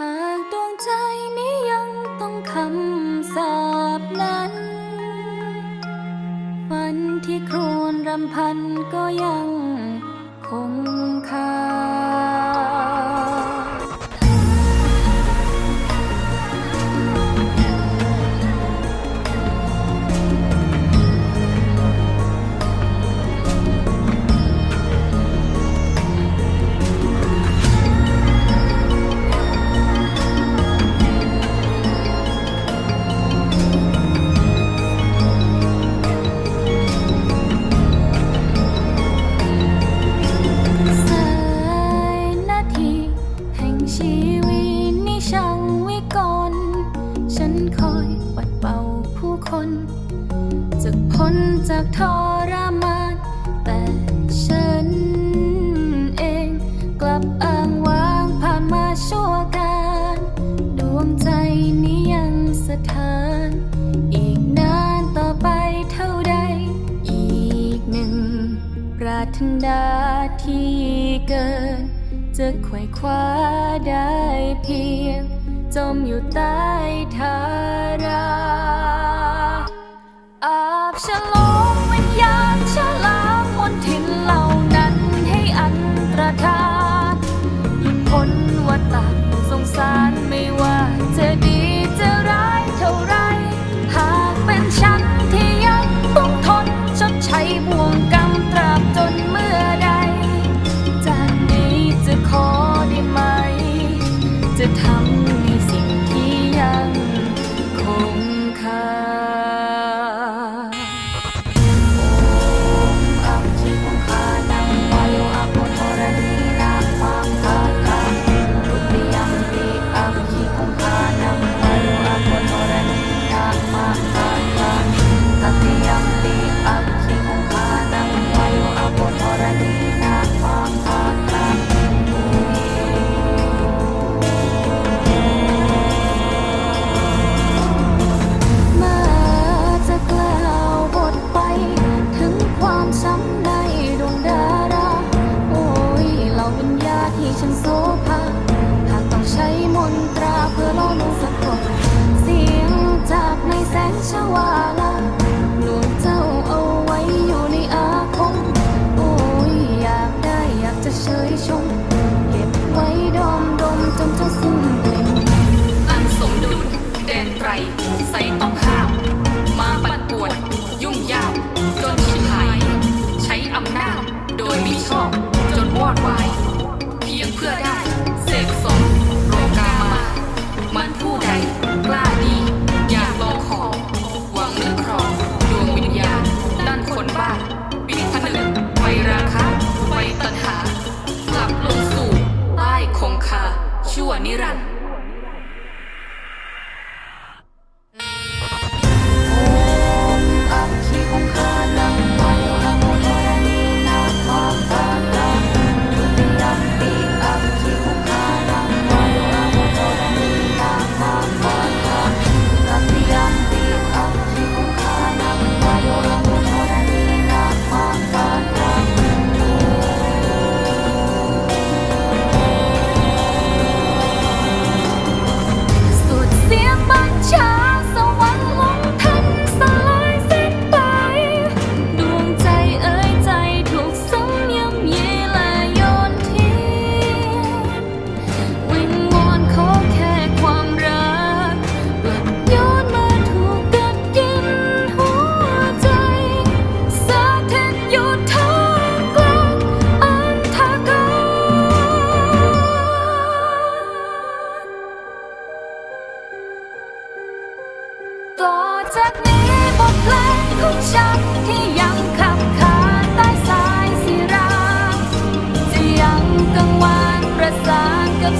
หากดวงใจนี้ยังต้องคำสาบนั้น วันที่ครูนรำพันก็ยังคงคา จากทรมาน แต่ฉันเองกลับอ้างว้างผ่านมาชั่วการ ดวงใจนี้ยังสถาน อีกนานต่อไปเท่าใด อีกหนึ่ง ปรารถนาที่เกิน จะไขว่คว้าได้เพียง จมอยู่ใต้เทาง Chân ต่อจากนี้บทเพลงของฉันที่ยังขับขานใต้สายสีราจะยังกังวานประสานกับ